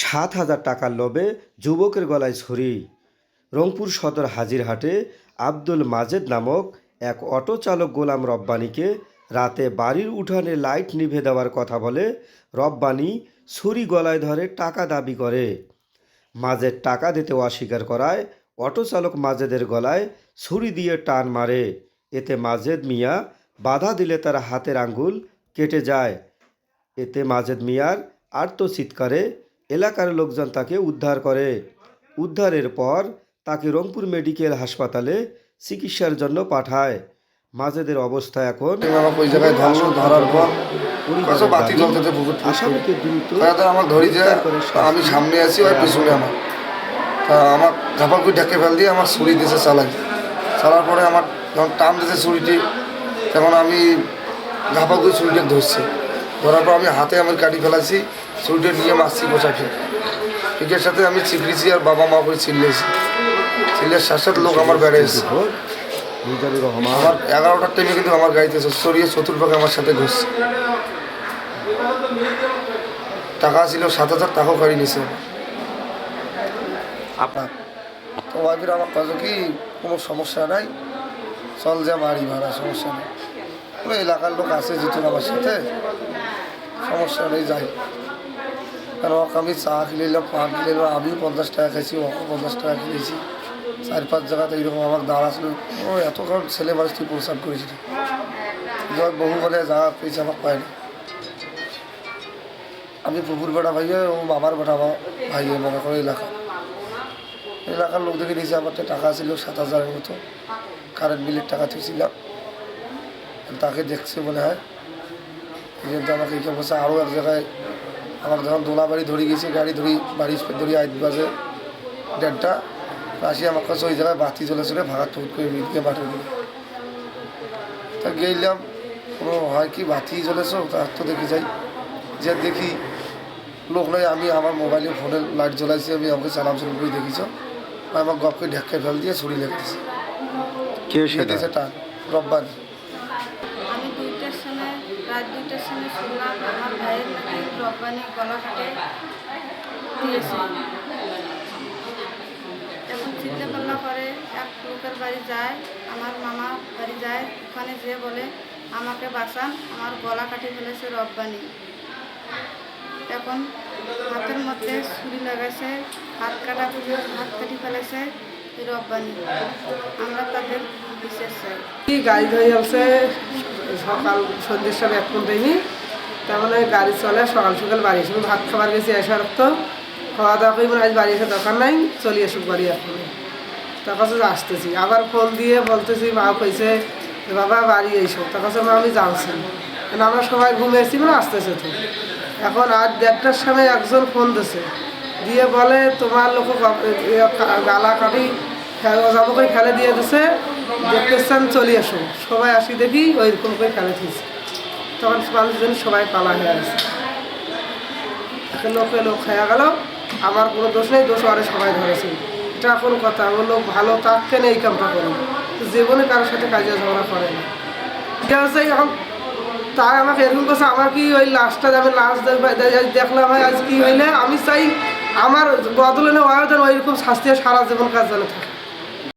সাত হাজার টাকার লোভে যুবকের গলায় ছুরি। রংপুর সদর হাজিরহাটে আব্দুল মাজেদ নামক এক অটো চালক গোলাম রব্বানিকে রাতে বাড়ির উঠানে লাইট নিভে দেওয়ার কথা বলে রব্বানী ছুরি গলায় ধরে টাকা দাবি করে। মাজেদ টাকা দিতে অস্বীকার করায় অটো চালক মাজেদের গলায় ছুরি দিয়ে টান মারে। এতে মাজেদ মিয়া বাধা দিলে তার হাতের আঙ্গুল কেটে যায়। এতে মাজেদ মিয়ার আর্ত চিৎকারে এলাকার লোকজন তাকে উদ্ধার করে। উদ্ধারের পর তাকে রংপুর মেডিকেল হাসপাতালে চিকিৎসার জন্য পাঠায়। মাজেদের অবস্থা এখন ধরার পর আসামিকে দ্রুত আমার ধরি তা আমি সামনে আছি ওই পিছনে আমার। তা আমার ঝাপাল করে ঢেকে ফেল দিয়ে আমার ছুরি দিয়েছে চালাই। চালার পরে আমার যখন টান দিয়েছে ছুরিটি তখন আমি ঝাপাল করে ছুরিটা ধরছি। ধরার পর আমি হাতে আমি কাটি ফেলাইছি ছুরিটা নিয়ে মারছি পোশাকে। পিকের সাথে আমি চিপড়িছি আর বাবা মা করে চিল্লেছি সাথে সাথে লোক আমার বেড়ে এসেছে। আমার এগারোটার টাইমে কিন্তু আমার গাড়িতে সরিয়ে চতুর্ভাগে আমার সাথে ঘুরছে। টাকা ছিল সাত হাজার টাকাও গাড়ি নিছে। আপনার তো ওয়াইফের আমার কাছে কি? কোনো সমস্যা নাই? চল যা বাড়ি ভাড়া সমস্যা নেই। ওই এলাকার লোক আছে যেহেতু আমার সাথে। সমস্যা নেই, যাই। কারণ ওকে আমি চা কিনলাম পান কিনলাম আমিও পঞ্চাশ টাকা খাইছি ওকে পঞ্চাশ টাকা কিনেছি চার পাঁচ জায়গাতে এইরকম আমার দাঁড় আসলো ও এত কারণ ছেলে মানুষ তুই প্রস্তাব করেছিলি বহু বলে যা পেয়েছে আমার পায় না। আমি পুকুর বেটা ভাইয়ে, ও মামার বেটা ভাইয়ে, মনে করে এলাকা এলাকার। লোক দেখে নিয়েছে আমার টাকা ছিল সাত হাজারের মতো। কারেন্ট বিলের টাকা তুলছিলাম। তাকে দেখছে মনে হয়। কিন্তু আমাকে এই অবস্থা আরও এক জায়গায় আমার যখন দোলা বাড়ি ধরে গেছে গাড়ি ধরি বাড়ি ধরি আজ বাজে দেড়টা। আসি আমার কাছে ওই জায়গায় বাতি জ্বলেছিল ভাড়া টুট করে মিটকে বাটে দিল তা গেলাম কোনো হয় কি বাতি জ্বলেছ তার তো দেখি যাই। যে দেখি লোক নয় আমি আমার মোবাইলে ফোনে লাইট জ্বলাইছি আমি আমাকে চালাম শুরু করে দেখিছ। আমার গপকে ঢেকে ফেল দিয়ে ছুরি লেগেছে কে সেটা রব্বানি। আমি দুইটার সময়, রাত দুইটার সময় শুনলাম, আমার ভাইয়ের নাকি রব্বানি গলা কাটে। দিয়েছে। এখন চিন্তা পাল্লা করে, এক লোকের বাড়ি যায়, আমার মামা বাড়ি যায়, ওখানে যেয়ে বলে, আমাকে বাঁচান, আমার গলা কাটি ফেলেছে রব্বানি এখন হাতের মধ্যে ছুরি লাগাইছে, হাত কাটা হাত কাটি ফেলেছে। কি গাড়ি ধরে আসছে সকাল সন্ধ্যের সময় এক পর্যন্তই তার মানে গাড়ি চলে, সকাল সকাল বাড়ি এসে। ভাত খাবার গেছি এসে তো। খাওয়া দাওয়া করি আজ বাড়ি এসে দরকার নাই, চলে এসুক বাড়ি এখন। তার আসতেছি। আবার ফোন দিয়ে বলতেছি, মা কইছে বাবা, বাড়ি এইসব তার কাছে মা, আমি জানছি কারণ আমরা সবাই ঘুমে এসেছি মানে আসতেছে তো। এখন আর দেড়টার সময় একজন ফোন দিছে। দিয়ে বলে, তোমার লোক গালা কাটি যাব করে ফেলে দিয়ে দিছে দেখতেছেন চলে আসো। সবাই আসি দেখি ওইরকম করে ফেলে দিয়েছে তখন মানুষজন সবাই পালা হয়ে গেছে। লোকে লোক খাওয়া গেল। আমার কোনো দোষ নেই, দোষ আরে সবাই ধরেছে। এটা এখন কথা, ও লোক ভালো থাকতে নেই কামটা করে। জীবনে কারোর সাথে কাজে ঝগড়া করে না। হচ্ছে এখন তাই আমাকে এরকম করছে, আমার কি ওই লাস্টটা আমি লাস্ট দেখলাম হয়, আজ কি হইলে? আমি চাই আমার বদলে ওই ওইরকম শাস্তি সারা জীবন কাজ জানে থাকে?